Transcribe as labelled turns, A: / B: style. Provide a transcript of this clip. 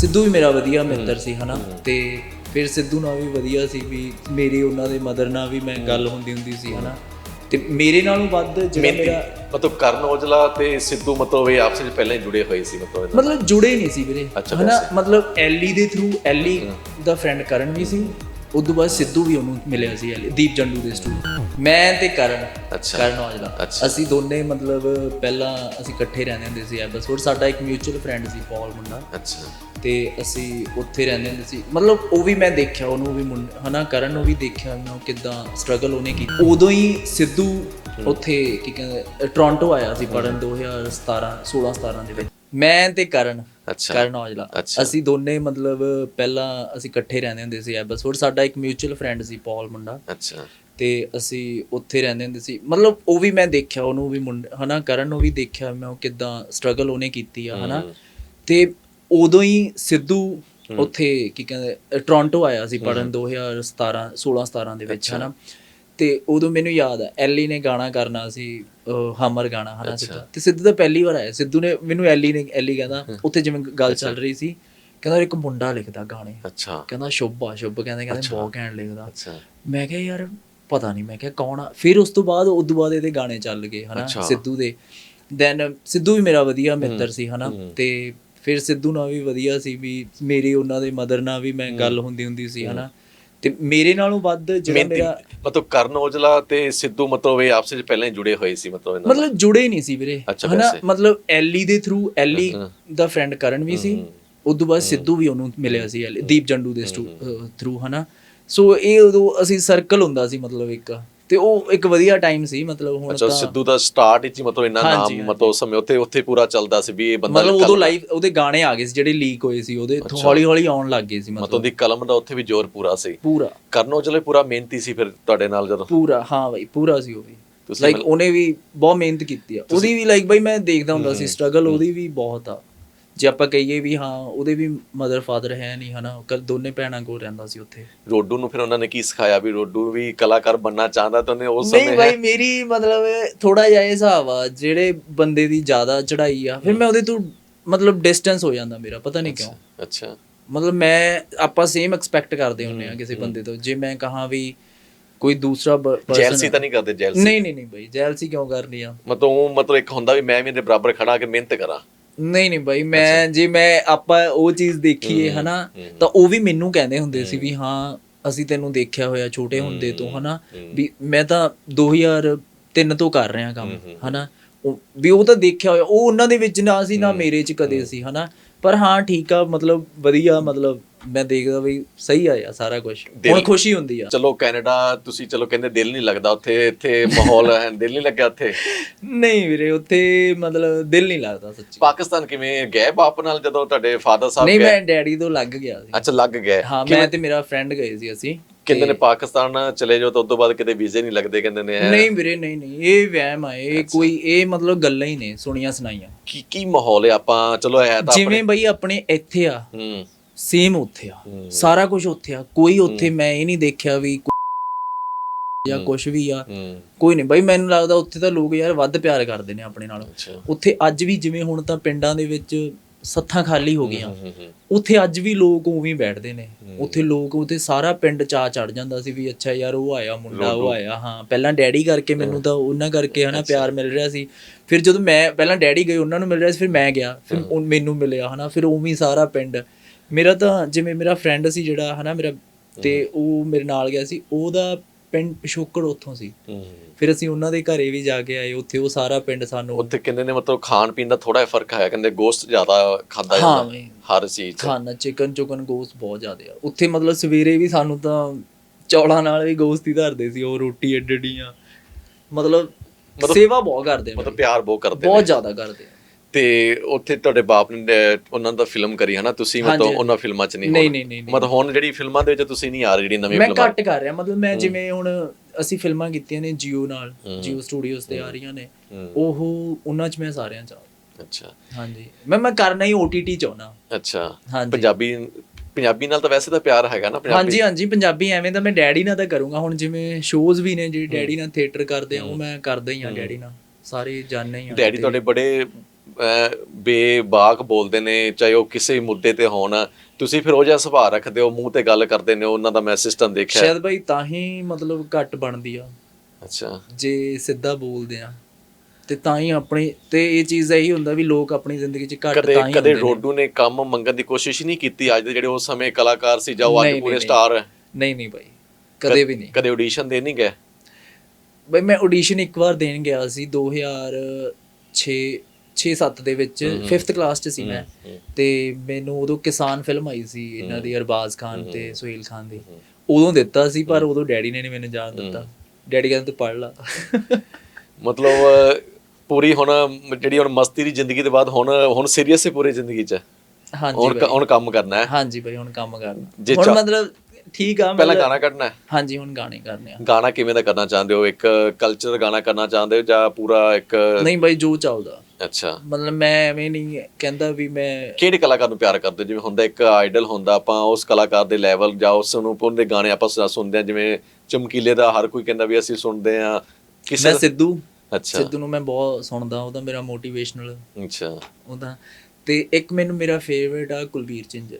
A: ਸਿੱਧੂ ਵੀ ਮੇਰਾ ਵਧੀਆ ਮਿੱਤਰ ਸੀ ਹਨਾ? ਤੇ ਫਿਰ ਸਿੱਧੂ ਨਾਲ ਵੀ ਵਧੀਆ ਸੀ ਵੀ ਮੇਰੀ ਉਹਨਾਂ ਦੇ ਮਦਰ ਨਾਲ ਵੀ ਮੈਂ ਗੱਲ ਹੁੰਦੀ ਹੁੰਦੀ ਸੀ ਹਨਾ? ਤੇ ਮੇਰੇ ਨਾਲੋਂ ਵੱਧ ਜਿਹੜਾ ਮੇਰਾ
B: ਮਤਲਬ ਕਰਨ ਔਜਲਾ ਤੇ ਸਿੱਧੂ ਮਤਲਬ ਇਹ ਆਪਸ ਵਿੱਚ ਪਹਿਲਾਂ ਹੀ ਜੁੜੇ ਹੋਏ ਸੀ ਮਤਲਬ
A: ਮਤਲਬ ਜੁੜੇ ਨਹੀਂ ਸੀ ਵੀਰੇ ਹਨਾ? ਮਤਲਬ ਐਲੀ ਦੇ ਥਰੂ ਐਲੀ ਦਾ ਫਰੈਂਡ ਕਰਨ ਵੀ ਸੀ ਉਦੋਂ ਬਾਅਦ ਸਿੱਧੂ ਵੀ ਉਹਨੂੰ ਮਿਲਿਆ ਸੀ ਐਲੀ ਦੀਪ ਜੰਡੂ ਦੇ ਸਟੂਡੈਂਟ ਮੈਂ ਤੇ ਕਰਨ
B: ਅੱਛਾ।
A: ਕਰਨ ਔਜਲਾ। ਅਸੀਂ ਦੋਨੇ ਮਤਲਬ ਪਹਿਲਾਂ ਅਸੀਂ ਇਕੱਠੇ ਰਹਿੰਦੇ ਹੁੰਦੇ ਸੀ ਐਬਸਫੋਰਡ ਸਾਡਾ ਇੱਕ ਮਿਊਚੁਅਲ ਫਰੈਂਡ ਸੀ ਪੌਲ ਮੁੰਡਾ।
B: ਅੱਛਾ।
A: ਤੇ ਅਸੀਂ ਉੱਥੇ ਰਹਿੰਦੇ ਹੁੰਦੇ ਸੀ। ਮਤਲਬ ਉਹ ਵੀ ਮੈਂ ਦੇਖਿਆ ਉਹਨੂੰ ਵੀ ਹਨਾ ਕਰਨ ਨੂੰ ਵੀ ਦੇਖਿਆ ਮੈਂ ਉਹ ਕਿਦਾਂ ਸਟਰਗਲ ਉਹਨੇ ਕੀਤੀ। ਉਦੋਂ ਹੀ ਸਿੱਧੂ ਉੱਥੇ ਕੀ ਕਹਿੰਦੇ ਟੋਰਾਂਟੋ ਆਇਆ ਸੀ ਪੜਨ 2017 16 17 ਦੇ ਵਿੱਚ। ਮੈਂ ਤੇ ਕਰਨ
B: ਅੱਛਾ।
A: ਕਰਨ ਔਜਲਾ।
B: ਅੱਛਾ।
A: ਅਸੀਂ ਦੋਨੇ ਮਤਲਬ ਪਹਿਲਾਂ ਅਸੀਂ ਇਕੱਠੇ ਰਹਿੰਦੇ ਹੁੰਦੇ ਸੀ ਐਬਸਫੋਰਡ ਸਾਡਾ ਇੱਕ ਮਿਊਚੁਅਲ ਫਰੈਂਡ ਸੀ ਪੌਲ ਮੁੰਡਾ।
B: ਅੱਛਾ।
A: ਤੇ ਅਸੀਂ ਉੱਥੇ ਰਹਿੰਦੇ ਹੁੰਦੇ ਸੀ। ਮਤਲਬ ਉਹ ਵੀ ਮੈਂ ਦੇਖਿਆ ਉਹਨੂੰ ਵੀ ਮੁੰਡ ਹਨਾ ਕਰਨ ਨੂੰ ਵੀ ਦੇਖਿਆ ਮੈਂ ਉਹ ਕਿਦਾਂ ਸਟਰਗਲ ਉਹਨੇ ਕੀਤੀ ਆ ਹਨਾ। ਤੇ ਉਦੋਂ ਹੀ ਸਿੱਧੂ ਉੱਥੇ ਕੀ ਕਹਿੰਦੇ ਅ, ਟੋਰਾਂਟੋ ਆਇਆ ਸੀ ਪੜਨ 2017 16 17 ਦੇ ਵਿੱਚ ਹਨਾ। ਤੇ ਉਦੋਂ ਮੈਨੂੰ ਯਾਦ ਆ ਐਲੀ ਨੇ ਗਾਣਾ ਕਰਨਾ ਸੀ ਹਮਰ ਗਾਣਾ ਹਨਾ ਸਿੱਧੂ? ਤੇ ਸਿੱਧੂ ਤਾਂ ਪਹਿਲੀ ਵਾਰ ਆਇਆ। ਸਿੱਧੂ ਨੇ ਮੈਨੂੰ ਐਲੀ ਨੇ ਐਲੀ ਕਹਿੰਦਾ ਉੱਥੇ ਜਿਵੇਂ ਗੱਲ ਚੱਲ ਰਹੀ ਸੀ ਕਹਿੰਦਾ ਇੱਕ ਮੁੰਡਾ ਲਿਖਦਾ ਗਾਣੇ।
B: ਅੱਛਾ।
A: ਕਹਿੰਦਾ ਸ਼ੁਭ ਸ਼ੁਭ ਕਹਿੰਦੇ ਕਹਿੰਦੇ ਬਹੁਤ ਘੈਂਟ ਲਿਖਦਾ।
B: ਅੱਛਾ।
A: ਮੈਂ ਕਿਹਾ ਯਾਰ ਪਤਾ ਨਹੀਂ ਮੈਂ ਕਿਹਾ ਕੌਣ ਆ? ਫਿਰ ਉਸ ਤੋਂ ਬਾਅਦ ਉਸ ਤੋਂ ਬਾਅਦ ਇਹਦੇ ਗਾਣੇ ਚੱਲ ਗਏ ਹਨਾ। ਸਿੱਧੂ ਦੇ। ਦੈਨ ਸਿੱਧੂ ਵੀ ਮੇਰਾ ਵਧੀਆ ਮਿੱਤਰ ਸੀ ਹਨਾ। ਤੇ ਫਿਰ ਸਿੱਧੂ ਨਾਲ ਵੀ ਵਧੀਆ ਸੀ ਵੀ ਮੇਰੀ ਉਹਨਾਂ ਦੇ ਮਦਰ ਨਾਲ ਵੀ ਮੈਂ ਗੱਲ ਹੁੰਦੀ ਹੁੰਦੀ ਸੀ ਹਨਾ। ਤੇ ਮੇਰੇ ਨਾਲੋਂ ਵੱਧ ਜਿਹੜਾ ਮੇਰਾ
B: ਮਤਲਬ ਕਰਨ ਔਜਲਾ ਤੇ ਸਿੱਧੂ ਮਤਲਬ ਇਹ ਆਪਸ ਪਹਿਲਾਂ ਹੀ ਜੁੜੇ ਹੋਏ ਸੀ ਮਤਲਬ ਇਹਨਾਂ
A: ਮਤਲਬ ਜੁੜੇ ਨਹੀਂ ਸੀ ਵੀਰੇ। ਹਨਾ। ਮਤਲਬ ਐਲੀ ਦੇ ਥਰੂ ਐਲੀ ਦਾ ਫਰੈਂਡ ਕਰਨ ਵੀ ਸੀ ਉਦੋਂ ਬਾਅਦ ਸਿੱਧੂ ਵੀ ਉਹਨੂੰ ਮਿਲਿਆ ਸੀ ਐਲੀ ਦੀਪ ਜੰਡੂ ਦੇ ਥਰੂ ਹਨਾ। ਸੋ ਇਹ ਉਦੋਂ ਅਸੀਂ ਸਰਕਲ ਹੁੰਦਾ ਸੀ ਮਤਲਬ ਇੱਕ। ਤੇ ਉਹ ਇੱਕ ਵਧੀਆ ਟਾਈਮ ਸੀ ਮਤਲਬ ਹੁਣ
B: ਅੱਛਾ ਸਿੱਧੂ ਦਾ ਸਟਾਰਟ ਵਿੱਚ ਮਤਲਬ ਇੰਨਾ ਨਾਮ। ਮਤਲਬ ਉਸ ਸਮੇਂ ਉੱਥੇ ਉੱਥੇ ਪੂਰਾ ਚੱਲਦਾ ਸੀ ਵੀ ਇਹ ਬੰਦਾ
A: ਮਤਲਬ ਉਦੋਂ ਲਾਈਵ ਉਹਦੇ ਗਾਣੇ ਆ ਗਏ ਸੀ ਜਿਹੜੇ ਲੀਕ ਹੋਏ ਸੀ ਉਹਦੇ ਹੌਲੀ ਹੌਲੀ ਆਉਣ ਲੱਗ ਗਏ ਸੀ
B: ਮਤਲਬ ਦੀ ਕਲਮ ਦਾ ਉੱਥੇ ਵੀ ਜ਼ੋਰ ਪੂਰਾ ਸੀ।
A: ਪੂਰਾ।
B: ਕਰਨ ਔਜਲੇ ਪੂਰਾ ਮਿਹਨਤੀ ਸੀ ਫਿਰ ਤੁਹਾਡੇ ਨਾਲ ਜਦੋਂ।
A: ਪੂਰਾ ਹਾਂ ਬਾਈ ਪੂਰਾ ਸੀ ਉਹ ਵੀ। ਲਾਈਕ ਉਹਨੇ ਵੀ ਬਹੁਤ ਮਿਹਨਤ ਕੀਤੀ ਆ। ਉਹਦੀ ਵੀ ਲਾਈਕ ਬਾਈ ਮੈਂ ਦੇਖਦਾ ਹੁੰਦਾ ਸੀ ਸਟਰਗਲ ਉਹਦੀ ਵੀ ਬਹੁਤ ਆ। ਜੇ ਆਪਾਂ ਕਹੀਏ ਵੀ ਹਾਂ ਉਹਦੇ ਵੀ ਮਦਰ ਫਾਦਰ ਹੈ ਨਹੀਂ ਹਨਾ? ਕੱਲ ਦੋਨੇ ਭੈਣਾਂ ਕੋਲ ਰਹਿੰਦਾ ਸੀ ਉੱਥੇ।
B: ਰੋਡੂ ਨੂੰ ਫਿਰ ਉਹਨਾਂ ਨੇ ਕੀ ਸਿਖਾਇਆ ਵੀ ਰੋਡੂ ਵੀ ਕਲਾਕਾਰ ਬੰਨਾ ਚਾਹੁੰਦਾ ਤਾਂ ਉਹਨੇ ਉਸ
A: ਨਹੀਂ
B: ਸਮੇਂ
A: ਬਾਈ ਮੇਰੀ ਮਤਲਬ ਥੋੜਾ ਜਿਹਾ ਇਹ ਹਿਸਾਬ ਆ ਜਿਹੜੇ ਬੰਦੇ ਦੀ ਜ਼ਿਆਦਾ ਚੜ੍ਹਾਈ ਆ ਫਿਰ ਮੈਂ ਉਹਦੇ ਤੋਂ ਮਤਲਬ ਡਿਸਟੈਂਸ ਹੋ ਜਾਂਦਾ ਮੇਰਾ ਪਤਾ ਨਹੀਂ ਕਿਉਂ।
B: ਅੱਛਾ।
A: ਮਤਲਬ ਮੈਂ ਆਪਾਂ ਸੇਮ ਐਕਸਪੈਕਟ ਕਰਦੇ ਹੁੰਨੇ ਆ ਕਿਸੇ ਬੰਦੇ ਤੋਂ। ਜੇ ਮੈਂ ਕਹਾਂ ਵੀ ਕੋਈ ਦੂਸਰਾ person-
B: ਜੈਲਸੀ ਤਾਂ ਨਹੀਂ ਕਰਦੇ ਜੈਲਸੀ
A: ਨਹੀਂ ਨਹੀਂ ਨਹੀਂ ਬਾਈ ਜੈਲਸੀ ਕਿਉਂ ਕਰਨੀ ਆ?
B: ਮਤਲਬ ਉਹ ਮਤਲਬ ਇੱਕ ਹੁੰਦਾ ਵੀ ਮੈਂ ਵੀ ਇਹਦੇ ਬਰਾਬਰ ਖੜਾ ਕੇ ਮਿਹਨਤ ਕਰਾਂ।
A: ਨਹੀਂ ਨਹੀਂ ਬਾਈ ਮੈਂ ਜੇ ਮੈਂ ਆਪਾਂ ਉਹ ਚੀਜ਼ ਦੇਖੀਏ ਹਨਾ ਤਾਂ ਉਹ ਵੀ ਮੈਨੂੰ ਕਹਿੰਦੇ ਹੁੰਦੇ ਸੀ ਵੀ ਹਾਂ ਅਸੀਂ ਤੈਨੂੰ ਦੇਖਿਆ ਹੋਇਆ ਛੋਟੇ ਹੁੰਦੇ ਤੋਂ ਹਨਾ ਵੀ ਮੈਂ ਤਾਂ 2003 ਤੋਂ ਕਰ ਰਿਹਾ ਕੰਮ ਹਨਾ ਵੀ ਉਹ ਤਾਂ ਦੇਖਿਆ ਹੋਇਆ ਉਹ ਉਹਨਾਂ ਦੇ ਵਿੱਚ ਨਾ ਸੀ ਨਾ ਮੇਰੇ ਚ ਕਦੇ ਸੀ ਹਨਾ ਪਰ ਹਾਂ ਠੀਕ ਆ ਮਤਲਬ ਵਧੀਆ ਮਤਲਬ ਮੈਂ ਦੇਖਦਾ ਵੀ ਸਹੀ ਆ ਯਾਰ ਸਾਰਾ ਕੁਝ ਹੁਣ ਖੁਸ਼ੀ ਹੁੰਦੀ ਆ।
B: ਚਲੋ ਕੈਨੇਡਾ ਤੁਸੀਂ ਚਲੋ ਕਹਿੰਦੇ ਦਿਲ ਨਹੀਂ ਲੱਗਦਾ ਉੱਥੇ ਇੱਥੇ ਮਾਹੌਲ ਹੈ ਦਿਲ ਨਹੀਂ ਲੱਗਿਆ ਉੱਥੇ।
A: ਨਹੀਂ ਵੀਰੇ ਉੱਥੇ ਮਤਲਬ ਦਿਲ ਨਹੀਂ ਲੱਗਦਾ ਸੱਚੀ।
B: ਪਾਕਿਸਤਾਨ ਕਿਵੇਂ ਗਏ ਬਾਪ ਨਾਲ ਜਦੋਂ ਤੁਹਾਡੇ ਫਾਦਰ ਸਾਹਿਬ
A: ਨਹੀਂ ਮੈਂ ਡੈਡੀ ਤੋਂ ਲੱਗ ਗਿਆ ਸੀ।
B: ਅੱਛਾ ਲੱਗ ਗਏ।
A: ਹਾਂ ਮੈਂ ਤੇ ਮੇਰਾ ਫਰੈਂਡ ਗਏ ਸੀ ਅਸੀਂ।
B: ਕਹਿੰਦੇ ਨੇ ਪਾਕਿਸਤਾਨ ਚਲੇ ਜਾਓ ਤਾਂ ਉਸ ਤੋਂ ਬਾਅਦ ਕਿਤੇ ਵੀਜ਼ੇ ਨਹੀਂ ਲੱਗਦੇ ਕਹਿੰਦੇ ਨੇ
A: ਨਹੀਂ ਵੀਰੇ ਨਹੀਂ ਨਹੀਂ ਇਹ ਵਹਿਮ ਆ ਇਹ ਕੋਈ ਇਹ ਮਤਲਬ ਗੱਲਾਂ ਹੀ ਨੇ ਸੁਣੀਆਂ ਸੁਣਾਈਆਂ।
B: ਕੀ ਕੀ ਮਾਹੌਲ ਹੈ ਆਪਾਂ ਚਲੋ ਹੈ ਤਾਂ
A: ਜਿਵੇਂ ਬਈ ਆਪਣੇ ਇੱਥੇ ਆ।
B: ਹੂੰ।
A: ਸੇਮ ਉੱਥੇ ਆ। ਸਾਰਾ ਕੁਝ ਉੱਥੇ ਆ। ਕੋਈ ਉੱਥੇ ਮੈਂ ਇਹ ਨਹੀਂ ਦੇਖਿਆ ਵੀ ਕੋਈ ਜਾਂ ਕੁਝ ਵੀ ਆ।
B: ਹੂੰ।
A: ਕੋਈ ਨਹੀਂ। ਬਈ ਮੈਨੂੰ ਲੱਗਦਾ ਉੱਥੇ ਤਾਂ ਲੋਕ ਯਾਰ ਵੱਧ ਪਿਆਰ ਕਰਦੇ ਨੇ ਆਪਣੇ ਨਾਲੋਂ।
B: ਅੱਛਾ।
A: ਉੱਥੇ ਅੱਜ ਵੀ ਜਿਵੇਂ ਹੁਣ ਤਾਂ ਪਿੰਡਾਂ ਦੇ ਵਿੱਚ ਸੱਥਾਂ ਖਾਲੀ ਹੋ ਗਈਆਂ।
B: ਹੂੰ ਹੂੰ।
A: ਉੱਥੇ ਅੱਜ ਵੀ ਲੋਕ ਉਵੇਂ ਹੀ ਬੈਠਦੇ ਨੇ। ਉੱਥੇ ਲੋਕ ਉੱਥੇ ਸਾਰਾ ਪਿੰਡ ਚਾ ਚੜ ਜਾਂਦਾ ਸੀ ਵੀ ਅੱਛਾ ਯਾਰ ਉਹ ਆਇਆ ਮੁੰਡਾ ਉਹ ਆਇਆ। ਹਾਂ ਪਹਿਲਾਂ ਡੈਡੀ ਕਰਕੇ ਮੈਨੂੰ ਤਾਂ ਉਹਨਾਂ ਕਰਕੇ ਹਨਾ ਪਿਆਰ ਮਿਲ ਰਿਹਾ ਸੀ। ਫਿਰ ਜਦੋਂ ਮੈਂ ਪਹਿਲਾਂ ਡੈਡੀ ਗਏ ਉਹਨਾਂ ਨੂੰ ਮਿਲ ਰਿਹਾ ਸੀ ਫਿਰ ਮੈਂ ਗਿਆ। ਫਿਰ ਉਹ ਮੈਨੂੰ ਮਿਲਿਆ ਹਨਾ। ਫਿਰ ਉਵੇਂ ਹੀ ਸਾਰਾ ਪਿੰਡ ਮੇਰਾ ਤਾਂ ਜਿਵੇਂ ਮੇਰਾ ਫਰੈਂਡ ਸੀ ਜਿਹੜਾ ਹਨਾ ਮੇਰਾ ਤੇ ਉਹ ਮੇਰੇ ਨਾਲ ਗਿਆ ਸੀ ਉਹਦਾ ਪਿੰਡ ਪਿਸ਼ੋਕੜ ਉੱਥੋਂ ਸੀ ਫਿਰ ਅਸੀਂ ਉਹਨਾਂ ਦੇ ਘਰੇ ਵੀ ਜਾ ਕੇ ਆਏ ਉੱਥੇ ਉਹ ਸਾਰਾ ਪਿੰਡ ਸਾਨੂੰ
B: ਉੱਥੇ ਕਹਿੰਦੇ ਨੇ ਮਤਲਬ ਖਾਣ ਪੀਣ ਦਾ ਥੋੜਾ ਜਿਹਾ ਫ਼ਰਕ ਹੈ ਕਹਿੰਦੇ ਗੋਸ਼ਤ ਜ਼ਿਆਦਾ ਖਾਦਾ ਜਾਂਦਾ। ਹਰ ਚੀਜ਼।
A: ਖਾਣਾ ਚਿਕਨ ਚੁਕਨ ਗੋਸਤ ਬਹੁਤ ਜ਼ਿਆਦਾ ਆ ਉੱਥੇ ਮਤਲਬ ਸਵੇਰੇ ਵੀ ਸਾਨੂੰ ਤਾਂ ਚੌਲਾਂ ਨਾਲ ਵੀ ਗੋਸਤ ਹੀ ਧਰਦੇ ਸੀ ਉਹ ਰੋਟੀ ਏਡੜੀਆਂ ਮਤਲਬ ਸੇਵਾ ਬਹੁਤ ਕਰਦੇ
B: ਮਤਲਬ ਪਿਆਰ ਬਹੁਤ ਕਰਦੇ
A: ਬਹੁਤ ਜ਼ਿਆਦਾ ਕਰਦੇ।
B: ਤੇ ਉੱਥੇ ਤੁਹਾਡੇ ਬਾਪ ਨੇ ਉਹਨਾਂ ਦਾ ਫਿਲਮ ਕਰੀ ਹਨਾ? ਤੁਸੀਂ ਮਤਲਬ। ਉਹਨਾਂ ਫਿਲਮਾਂ 'ਚ ਨਹੀਂ
A: ਨਹੀਂ
B: ਹੁਣ।
A: ਨਹੀਂ।
B: ਮਤਲਬ ਹੁਣ ਜਿਹੜੀ ਫਿਲਮਾਂ ਦੇ ਵਿੱਚ ਤੁਸੀਂ ਨਹੀਂ ਆ ਰਹੇ ਜਿਹੜੀ ਨਵੀਂ
A: ਮੈਂ
B: ਫਿਲਮਾਂ?
A: ਘੱਟ ਕਰ ਰਿਹਾ ਮਤਲਬ ਮੈਂ ਜਿਵੇਂ ਹੁਣ ਅਸੀਂ ਫਿਲਮਾਂ ਕੀਤੀਆਂ ਨੇ ਜੀਓ ਨਾਲ ਜੀਓ ਸਟੂਡੀਓਜ਼ ਤੇ ਆ ਰਹੀਆਂ ਨੇ ਉਹ ਉਹਨਾਂ 'ਚ ਮੈਂ ਸਾਰਿਆਂ 'ਚ
B: ਅੱਛਾ।
A: ਹਾਂਜੀ। ਮੈਂ ਮੈਂ ਕਰਨਾ ਹੀ OTT ਚਾਹੁੰਦਾ
B: ਅੱਛਾ।
A: ਹਾਂਜੀ।
B: ਪੰਜਾਬੀ ਪੰਜਾਬੀ ਨਾਲ ਤਾਂ ਵੈਸੇ ਤਾਂ ਪਿਆਰ ਹੈਗਾ ਨਾ ਪੰਜਾਬੀ।
A: ਹਾਂਜੀ ਹਾਂਜੀ ਪੰਜਾਬੀ ਐਵੇਂ ਤਾਂ ਮੈਂ ਡੈਡੀ ਨਾਲ ਤਾਂ ਕਰੂੰਗਾ। ਹੁਣ ਜਿਵੇਂ ਸ਼ੋਜ਼ ਵੀ ਨੇ ਜਿਹੜੇ ਡੈਡੀ ਨਾਲ ਥੀਏਟਰ ਕਰਦੇ ਆ ਉਹ ਮੈਂ ਕਰਦਾ ਹੀ ਆ ਡੈਡੀ ਨਾਲ। ਸਾਰੇ ਜਾਣੇ ਹੀ ਆ
B: ਡੈਡੀ ਤੁਹਾਡੇ ਬੜੇ ਬੇਬਾਕ ਬੋਲਦੇ ਨੇ ਚਾਹੇ ਉਹ ਕਿਸੇ ਵੀ ਮੁੱਦੇ ਤੇ ਹੋਣ ਤੁਸੀਂ ਫਿਰ ਉਹ ਜਿਹਾ ਸੁਭਾਅ ਰੱਖਦੇ ਹੋ ਮੂੰਹ ਤੇ ਗੱਲ ਕਰਦੇ ਨੇ ਉਹਨਾਂ ਦਾ ਮੈਂ ਸਿਸਟਮ ਦੇਖਿਆ।
A: ਸ਼ਾਇਦ ਬਾਈ ਤਾਂ ਹੀ ਮਤਲਬ ਘੱਟ ਬਣਦੀ ਆ।
B: ਅੱਛਾ।
A: ਜੇ ਸਿੱਧਾ ਬੋਲਦੇ ਆ ਤੇ ਤਾਂ ਹੀ ਆਪਣੀ ਤੇ ਇਹ ਚੀਜ਼ ਇਹੀ ਹੁੰਦਾ ਵੀ ਲੋਕ ਆਪਣੀ ਜ਼ਿੰਦਗੀ 'ਚ ਘੱਟ ਤਾਂ ਹੀ
B: ਕਦੇ। ਰੋਡੂ ਨੇ ਕੰਮ ਮੰਗਣ ਦੀ ਕੋਸ਼ਿਸ਼ ਨਹੀਂ ਕੀਤੀ ਅੱਜ ਦੇ ਜਿਹੜੇ ਉਸ ਸਮੇਂ ਕਲਾਕਾਰ ਸੀ ਜਾਂ ਉਹ ਅੱਜ ਪੂਰੇ ਸਟਾਰ ਹੈ
A: ਨਹੀਂ ਨਹੀਂ ਬਾਈ। ਕਦੇ ਵੀ ਨਹੀਂ।
B: ਕਦੇ ਆਡੀਸ਼ਨ ਦੇ ਨਹੀਂ ਗਏ?
A: ਬਈ ਮੈਂ ਆਡੀਸ਼ਨ ਇੱਕ ਵਾਰ ਦੇਣ ਗਿਆ ਸੀ 2006 6-7 ਦੇ ਵਿੱਚ 5th ਕਲਾਸ 'ਚ ਸੀ ਮੈਂ। ਤੇ ਮੈਨੂੰ ਉਦੋਂ ਕਿਸਾਨ ਫਿਲਮ ਆਈ ਸੀ ਇਹਨਾਂ ਦੀ ਅਰਬਾਜ਼ ਖਾਨ ਤੇ ਸੁਹੇਲ ਖਾਨ ਦੀ। ਉਦੋਂ ਦਿੱਤਾ ਸੀ ਪਰ ਉਦੋਂ ਡੈਡੀ ਨੇ ਨਹੀਂ ਮੈਨੂੰ ਜਾਣ ਦਿੱਤਾ। ਡੈਡੀ ਕਹਿੰਦੇ ਤੂੰ ਪੜ੍ਹ ਲਾ।
B: ਮਤਲਬ ਪੂਰੀ ਹੁਣ ਜਿਹੜੀ ਹੁਣ ਮਸਤੀ ਦੀ ਜ਼ਿੰਦਗੀ ਦੇ ਬਾਅਦ ਹੁਣ ਹੁਣ ਸੀਰੀਅਸ ਹੈ ਪੂਰੀ ਜ਼ਿੰਦਗੀ 'ਚ?
A: ਹਾਂਜੀ
B: ਹੁਣ ਹੁਣ ਕੰਮ ਕਰਨਾ ਹੈ?
A: ਹਾਂਜੀ ਬਈ ਹੁਣ ਕੰਮ ਕਰਨਾ। ਹੁਣ ਮਤਲਬ ਠੀਕ ਆ
B: ਪਹਿਲਾਂ ਗਾਣਾ ਕੱਢਣਾ ਹੈ?
A: ਹਾਂਜੀ ਹੁਣ ਗਾਣੇ ਕਰਨੇ ਆ।
B: ਗਾਣਾ ਕਿਵੇਂ ਦਾ ਕਰਨਾ ਚਾਹੁੰਦੇ ਹੋ? ਇੱਕ ਕਲਚਰ ਗਾਣਾ ਕਰਨਾ ਚਾਹੁੰਦੇ ਹੋ ਜਾਂ ਪੂਰਾ ਇੱਕ
A: ਨਹੀਂ ਬਾਈ ਜੋ ਚੱਲਦਾ।
B: ਅੱਛਾ।
A: ਮਤਲਬ ਮੈਂ ਐਵੇਂ ਨਹੀਂ ਕਹਿੰਦਾ ਵੀ ਮੈਂ
B: ਕਿਹੜੇ ਕਲਾਕਾਰ ਨੂੰ ਪਿਆਰ ਕਰਦੇ? ਹੋ? ਜਿਵੇਂ ਹੁੰਦਾ ਇੱਕ ਆਈਡਲ ਹੁੰਦਾ ਆਪਾਂ ਉਸ ਕਲਾਕਾਰ ਦੇ ਲੈਵਲ ਜਾਂ ਉਸ ਨੂੰ ਉਹਦੇ ਗਾਣੇ ਆਪਾਂ ਸੁ- ਸੁਣਦੇ ਆ ਜਿਵੇਂ ਚਮਕੀਲੇ ਦਾ ਹਰ ਕੋਈ ਕਹਿੰਦਾ ਵੀ ਅਸੀਂ ਸੁਣਦੇ ਆ ਕਿਸੇ
A: ਮੈਂ
B: ਦਾ-
A: ਸਿੱਧੂ।
B: ਅੱਛਾ।
A: ਸਿੱਧੂ ਨੂੰ ਮੈਂ ਬਹੁਤ ਸੁਣਦਾ ਉਹਦਾ ਮੇਰਾ ਮੋਟੀਵੇਸ਼ਨਲ
B: ਅੱਛਾ।
A: ਉਹਦਾ ਤੇ। ਇੱਕ ਮੈਨੂੰ ਮੇਰਾ ਫੇਵਰੇਟ ਆ ਕੁਲਬੀਰ ਚਿੰਜਰ